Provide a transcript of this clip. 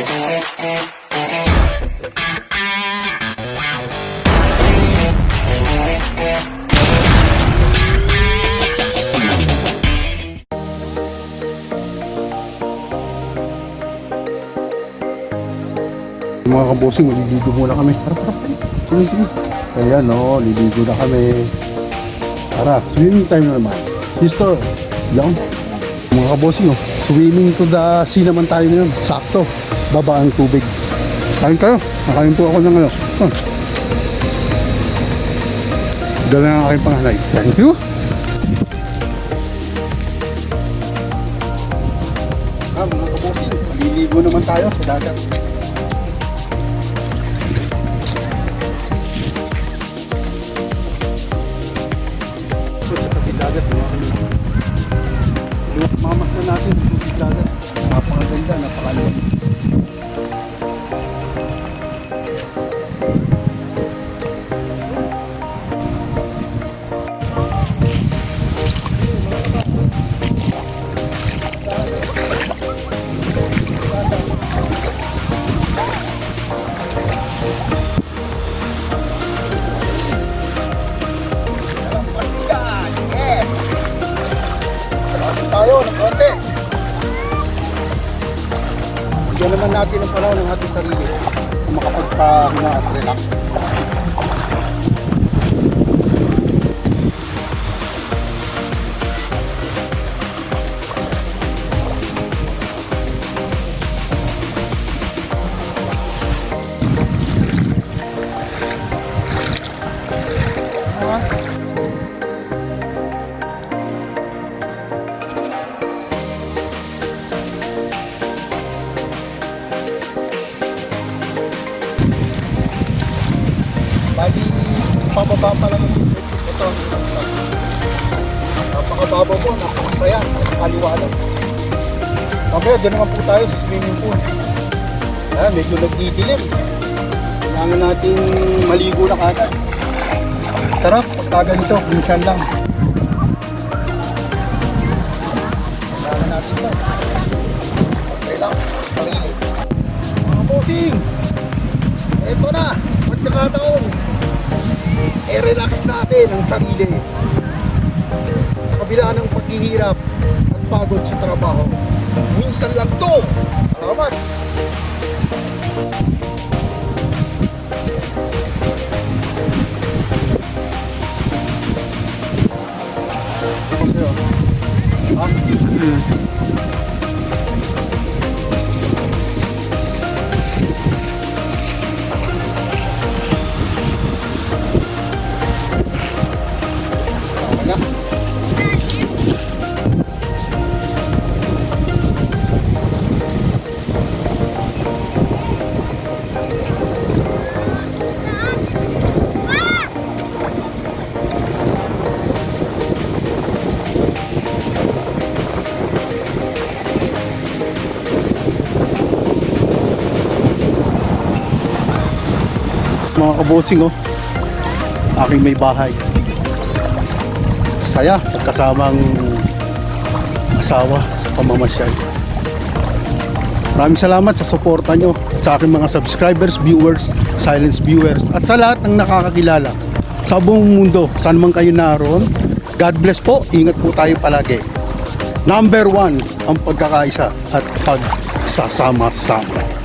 Mga kabosing, maliligo muna kami. Tara, tara, tara. Ayan, no, liligo na kami. Tara, swimming time na naman. Sister, yan. Mga kabosing, oh, swimming to the sea naman tayo ngayon. Sakto, baba ang tubig. Kain tayo. Nakain po ako ng ano. Huh. Dala ng aking panganay. Thank you. Ah, mga kabosing, maliligo naman tayo sa dagat. Bigyan naman natin ang panahon ng ating sarili kung makapagpahinga at relax. Pababa pa lang ito. Napakababa po, napakasaya, napakaliwanag. Mamaya, doon naman po tayo sa swimming pool. Ah, medyo nagdidilim. Kailangan natin maligo na kagad. Sarap, pagka ganito, minsan lang. Kailangan natin lang. Relax, sarili. Mga bossing, eto na, pagkakataon. I-relax natin ang sarili. Sa kabila ng paghihirap at pagod sa trabaho. Minsan lang to. Salamat. Tama Mga kabosing oh, aking may bahay. Saya pagkasamang asawa sa pamamasyal. Maraming salamat sa suporta nyo sa aking mga subscribers, viewers, silence viewers at sa lahat ng nakakakilala sa buong mundo. Saan man kayo naroon, God bless po. Ingat po tayo palagi. Number one, ang pagkakaisa at pagsasama-sama.